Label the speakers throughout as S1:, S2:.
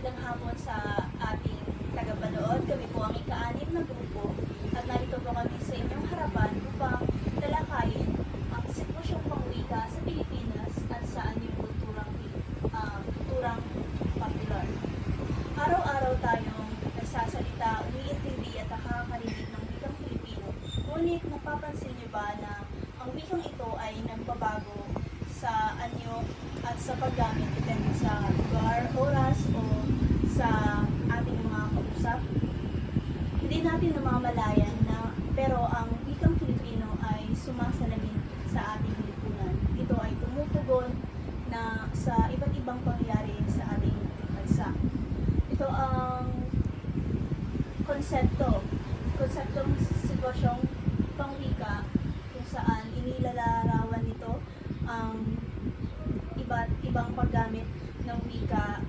S1: magandang hapon sa ating tagapanood. Kami po ang ika-anim na grupo at narito po kami sa inyong harapan upang talakayin ang sitwasyong pangwika sa Pilipinas at saan yung kulturang, ah, kulturang popular. Araw-araw tayong nagsasalita, umiintindi at nakakarinig ng wikang Filipino. Ngunit napapansin niyo ba na ang wikang ito ay nagbabago sa anyo at sa paggamit depende sa lugar, oras o sa ating mga kausap? Hindi natin namamalayan na pero ang wikang Filipino ay sumasalamin sa ating lipunan. Ito ay tumutugon na sa iba't ibang pangyayari sa ating bansa. Ito ang konsepto, konseptong sitwasyong pangwika kung saan inilalarawan nito ang iba't ibang paggamit ng wika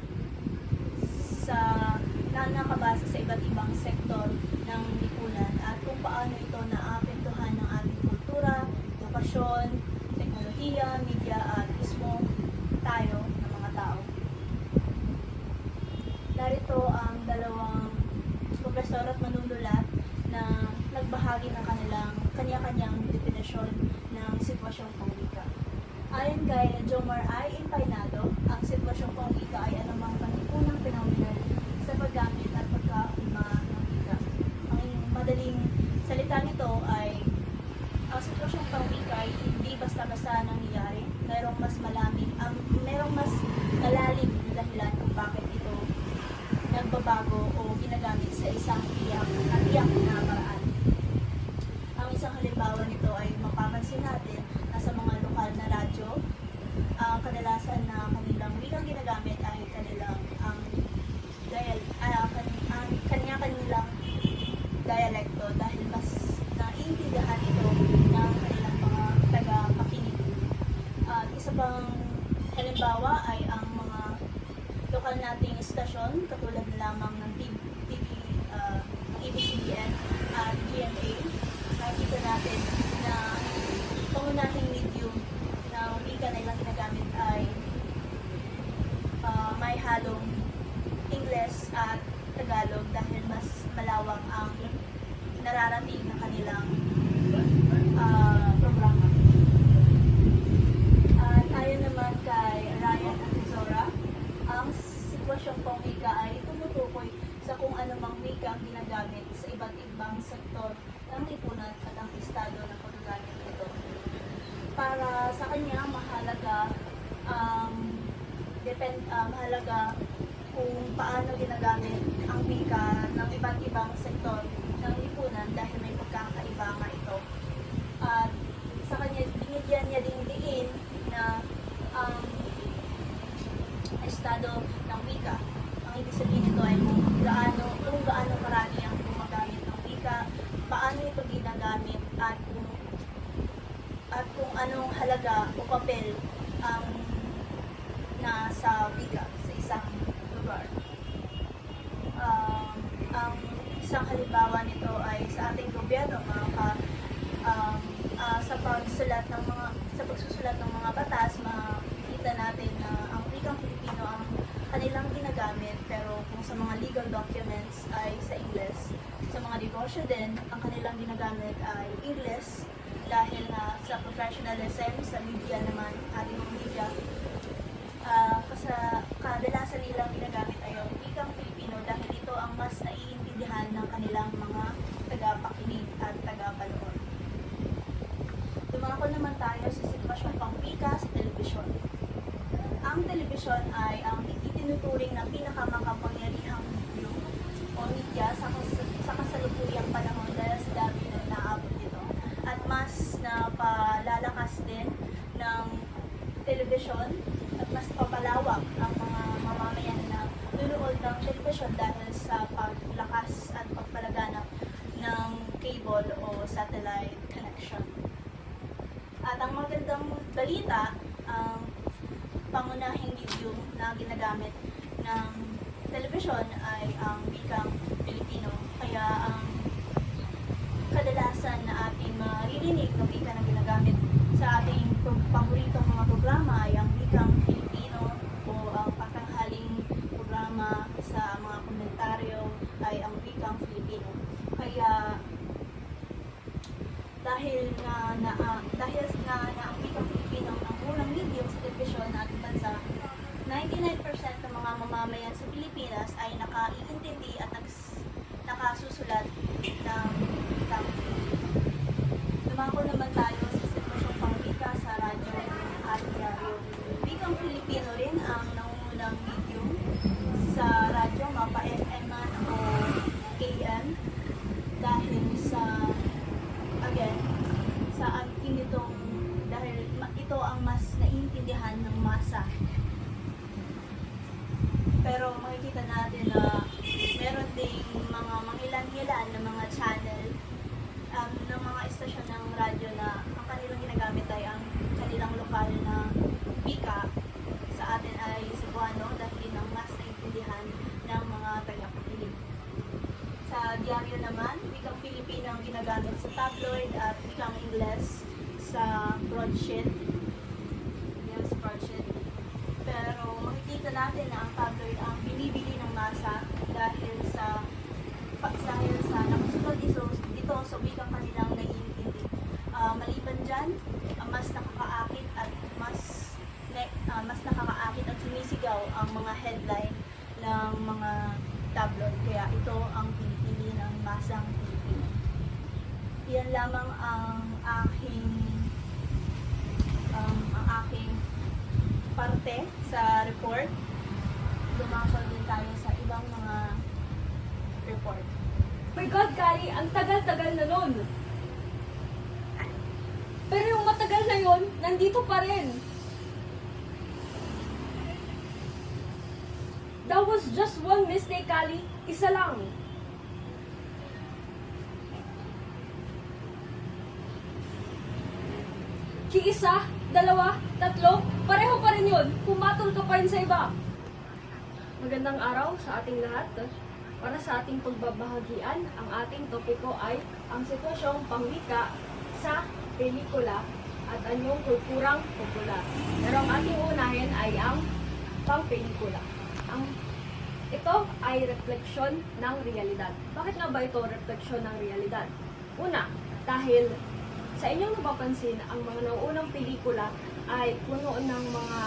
S1: depend, ah, mahalaga kung paano ginagamit ang wika ng iba't ibang sektor ng lipunan dahil may pagkakaiba nga ito. At sa kanya, binigyan niya din diin na ang estado ng wika. Ang ibig sabihin nito ay kung gaano, kung gaano karami ang gumagamit ng wika, paano ito ginagamit at kung at kung anong halaga o papel ang nasa wika sa isang lugar. Um, ang isang halimbawa nito ay sa ating gobyerno, mga ka, um, ah, sa pagsulat ng mga sa pagsusulat ng mga batas, makita natin na ang wikang Filipino ang kanilang ginagamit pero kung sa mga legal documents ay sa Ingles. Sa mga negosyo din, ang kanilang ginagamit ay English dahil nga sa professionalism, sa media naman, ating mga media, ah kasa, kadalasan nilang ginagamit ay ang wikang Filipino dahil ito ang mas naiintindihan ng kanilang mga tagapakinig at tagapanood. Dumako naman tayo sa sitwasyong pangwika sa telebisyon. Ang telebisyon ay ang itinuturing na pinakamakapangyarihang medium o media sa, kas- sa kasalukuyang panahon dahil sa dami na naabot nito. At mas napalalakas din ng telebisyon at mas papalawak ang mga mamamayan na nunood ng telebisyon dahil sa paglakas at pagpalaganap ng cable o satellite connection. At ang magandang balita, ang pangunahing medium na ginagamit ng telebisyon ay ang wikang Pilipino. Kaya ang kadalasan na ating maririnig na wika na ginagamit sa ating pro- paboritong mga programa ay ang wikang Filipino o ang patanghaling programa ng mga mamamayan sa Pilipinas ay nakaiintindi at nags, nakasusulat ng tamang Dumako naman tayo sa sitwasyong pangwika sa radyo at diaryo. Wikang Filipino rin ang nangungunang medium sa radyo, mapa FM man o AM dahil sa again sa ating itong dahil ma- ito ang mas naiintindihan ng masa. Pero makikita natin na meron ding mga mangilan-ngilan na mga channel um, ng mga istasyon ng radyo na ang kanilang ginagamit ay ang kanilang lokal na wika sa atin ay Cebuano dahil yun ang mas naiintindihan ng mga taga-pakilig. Sa diaryo naman, wikang Filipino ang ginagamit sa tabloid at wikang Ingles sa broadsheet. Yan sa broadsheet. Pero makikita natin na ang tabloid ang binibili ng masa dahil sa pa- dahil sa nakasunod ito, ito sa wikang kanilang naiintindi. Maliban dyan, mas nakakaakit at mas ah, mas nakakaakit at sumisigaw ang mga headline ng mga tabloid. Kaya ito ang pinipili ng masang Pilipino. Yan lamang ang aking um, ang aking parte sa report. Dumakal din tayo sa ibang mga report.
S2: My God, Kali, ang tagal-tagal na nun. Pero yung matagal nandito pa rin. That was just one mistake, Kali. Isa lang. Kiisa, dalawa, tatlo, pareho pa rin yun. Pumatol ka pa rin sa iba. Magandang araw sa ating lahat. Para sa ating pagbabahagian, ang ating topiko ay ang sitwasyong pangwika sa pelikula at anyong kulturang popular. Pero ang ating unahin ay ang pangpelikula. Ang ito ay refleksyon ng realidad. Bakit nga ba ito refleksyon ng realidad? Una, dahil sa inyong napapansin, ang mga nauunang pelikula ay puno ng mga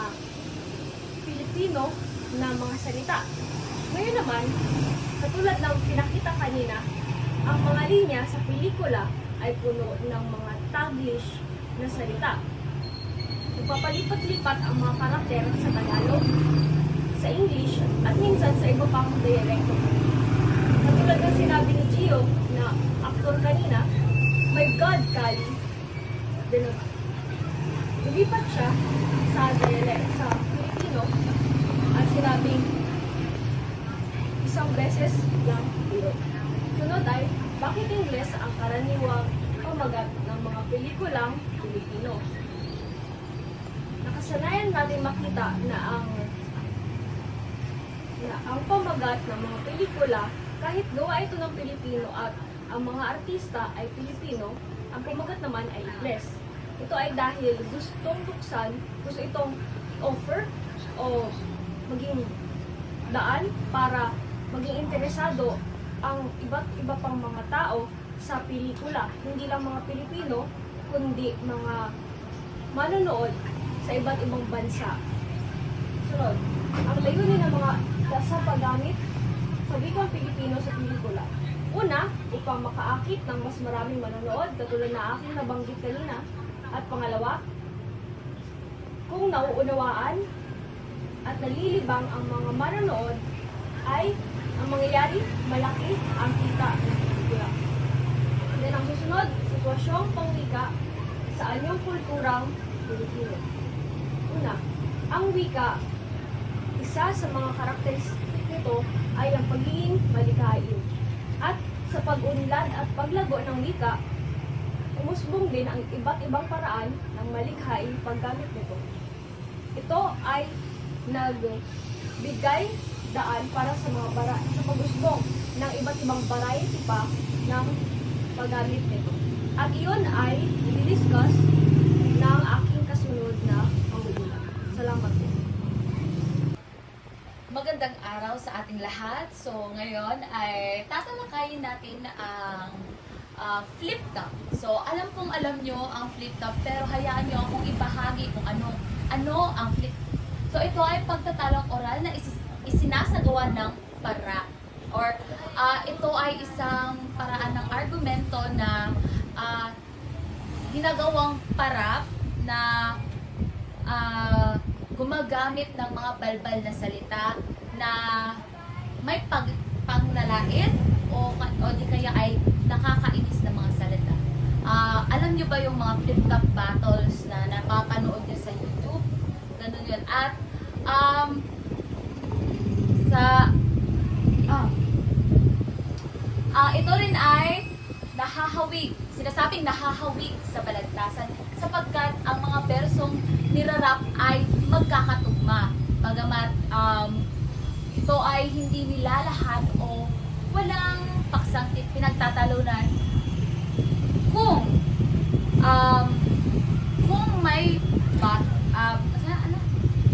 S2: Filipino na mga salita. Ngayon naman, katulad ng pinakita kanina, ang mga linya sa pelikula ay puno ng mga Taglish na salita. Nagpapalipat-lipat ang mga karakter sa Tagalog, sa English, at minsan sa iba pang dialekto. Katulad ng sinabi ni Gio na aktor kanina, My God, Kali, din lumipat siya sa dialect sa Filipino at sinabing isang beses lang yun. Sunod ay, bakit Ingles ang karaniwang pamagat pelikulang Pilipino? Nakasanayan natin makita na ang na ang pamagat ng mga pelikula kahit gawa ito ng Pilipino at ang mga artista ay Pilipino, ang pamagat naman ay Ingles. Ito ay dahil gustong buksan, gusto itong offer o maging daan para maging interesado ang iba't iba pang mga tao sa pelikula. Hindi lang mga Pilipino, kundi mga manonood sa iba't ibang bansa. Sunod, ang layunin ng mga sa paggamit sa wikang Pilipino sa pelikula. Una, upang makaakit ng mas maraming manonood, katulad na aking nabanggit kanina. At pangalawa, kung nauunawaan at nalilibang ang mga manonood, ay ang mangyayari, malaki ang kita ng pelikula. Then ang susunod, sitwasyong pangwika sa anyong kulturang Pilipino. Una, ang wika, isa sa mga karakteristik nito ay ang pagiging malikain. At sa pag-unlad at paglago ng wika, umusbong din ang iba't ibang paraan ng malikhaing paggamit nito. Ito ay nagbigay daan para sa mga bara sa pag-usbong ng iba't ibang variety pa ng paggamit nito. At iyon ay i-discuss ng aking kasunod na pangugulang. Salamat po.
S3: Magandang araw sa ating lahat. So, ngayon ay tatalakayin natin ang ah, flip top. So, alam kong alam nyo ang flip top, pero hayaan nyo akong ibahagi kung ano, ano ang flip So ito ay pagtatalong oral na isis- isinasagawa ng para or ah, ito ay isang paraan ng argumento na ginagawang parap na ah, gumagamit ng mga balbal na salita na may pag panglalait o, o di kaya ay nakakainis na mga salita. Ah, alam niyo ba yung mga flip-top battles na napapanood niyo sa YouTube? Ganun yun. At um, sa ah, ah, ito rin ay nahahawig. Sinasabing nahahawig sa balagtasan sapagkat ang mga bersong nirarap ay magkakatugma. Bagamat um, ito ay hindi nilalahad o walang paksang pinagtatalunan kung um, kung may bat, uh, ano,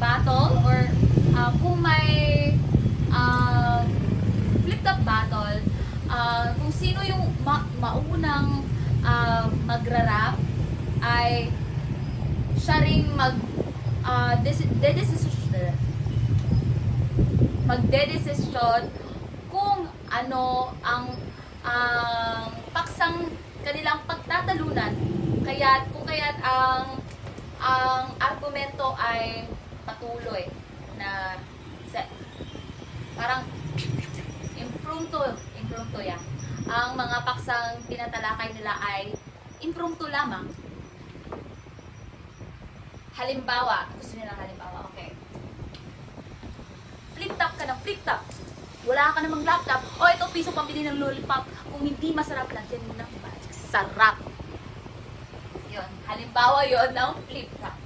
S3: battle or uh, kung may um, flip top battle uh, kung sino yung maunang uh, magrarap ay siya ring mag uh, desi- dedesisyon magdedesisyon kung ano ang ang paksang kanilang pagtatalunan. Kaya kung kaya't ang ang argumento ay patuloy na sa, parang impromptu impromptu yan ang mga paksang tinatalakay nila ay impromptu lamang halimbawa gusto nila halimbawa okay flip top ka ng flip top. Wala ka namang laptop. O, ito piso pambili ng lollipop. Kung hindi masarap lang, yan ng magic. Sarap. Yun. Halimbawa yon ng flip top.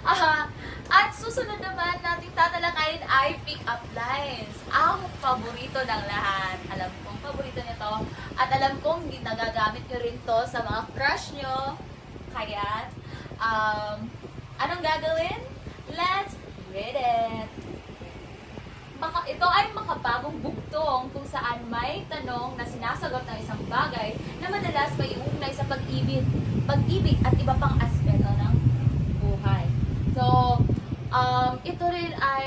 S3: Aha. At susunod naman nating tatalakayin ay pick-up lines. Ang paborito ng lahat. Alam kong paborito nito. At alam kong nagagamit nyo rin to sa mga crush nyo. Kaya, um, anong gagawin? Let's read it! Maka, ito ay makabagong bugtong kung saan may tanong na sinasagot ng isang bagay na madalas may uugnay sa pag-ibig, pag-ibig at iba pang aspeto ng buhay. So, um, ito rin ay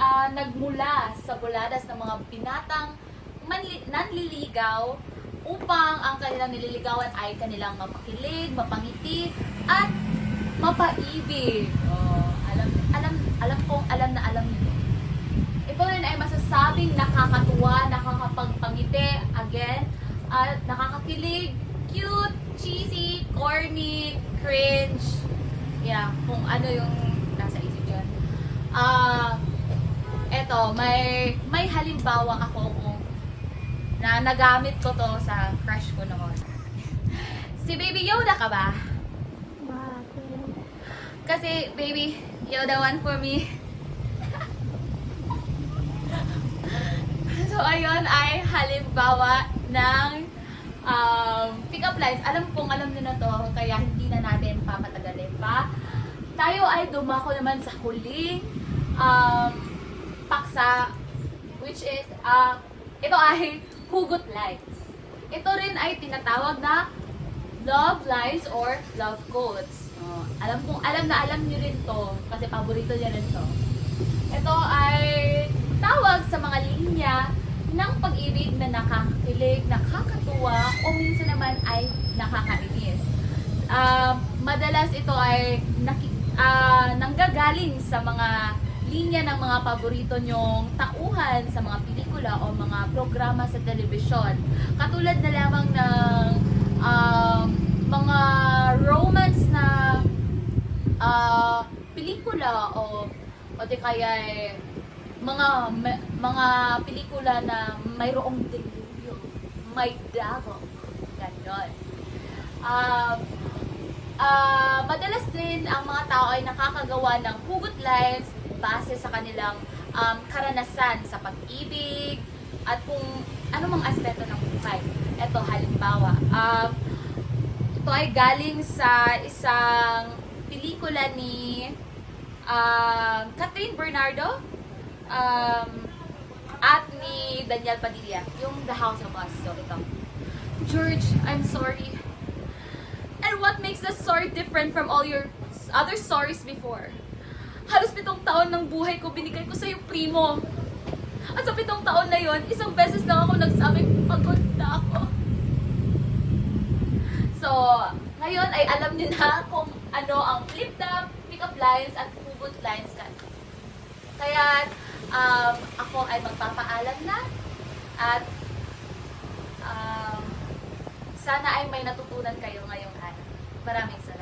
S3: ah, nagmula sa buladas ng mga binatang manli- nanliligaw upang ang kanilang nililigawan ay kanilang mapakilig, mapangiti, at mapaibig. Oh, alam, alam, alam kong alam na alam niyo. Ito rin ay masasabing nakakatuwa, nakakapagpangiti, again, at nakakakilig, cute, cheesy, corny, cringe. Yeah, kung ano yung nasa isip yun. Ah, eto, may may halimbawa ako kung na nagamit ko to sa crush ko noon. si Baby Yoda ka ba?
S1: Bakit?
S3: Kasi, baby, the one for me. so, ayun ay halimbawa ng um, pick-up lines. Alam kong alam niyo na to, kaya hindi na natin papatagalin pa. Tayo ay dumako naman sa huling um, paksa, which is, uh, ito ay hugot lines. Ito rin ay tinatawag na love lines or love quotes. Oh, alam kong alam na alam niyo rin to kasi paborito niya rin to. Ito ay tawag sa mga linya ng pag-ibig na nakakakilig, nakakatuwa o minsan naman ay nakakainis. Ah, madalas ito ay naki, ah, nanggagaling sa mga linya ng mga paborito nyong tauhan sa mga pelikula o mga programa sa telebisyon. Katulad na lamang ng um, mga romance na ah, pelikula o o di kaya eh, mga mga pelikula na mayroong deliryo, may dagok, ganon. Um, ah, madalas din ang mga tao ay nakakagawa ng hugot lines base sa kanilang um, karanasan sa pag-ibig at kung ano mang aspeto ng buhay. Ito, halimbawa, um, ito ay galing sa isang pelikula ni um, Catherine Bernardo um, at ni Daniel Padilla, yung The House of Us. So, ito. George, I'm sorry. And what makes this story different from all your other stories before? Halos pitong taon ng buhay ko binigay ko sa'yo, primo. At sa pitong taon na yon, isang beses lang ako nagsabing pagod na ako. So, ngayon ay alam niyo na kung ano ang flip-top, pick-up lines, at hugot lines ka. Kaya, um, ako ay magpapaalam na at um, sana ay may natutunan kayo ngayong araw. Maraming salamat.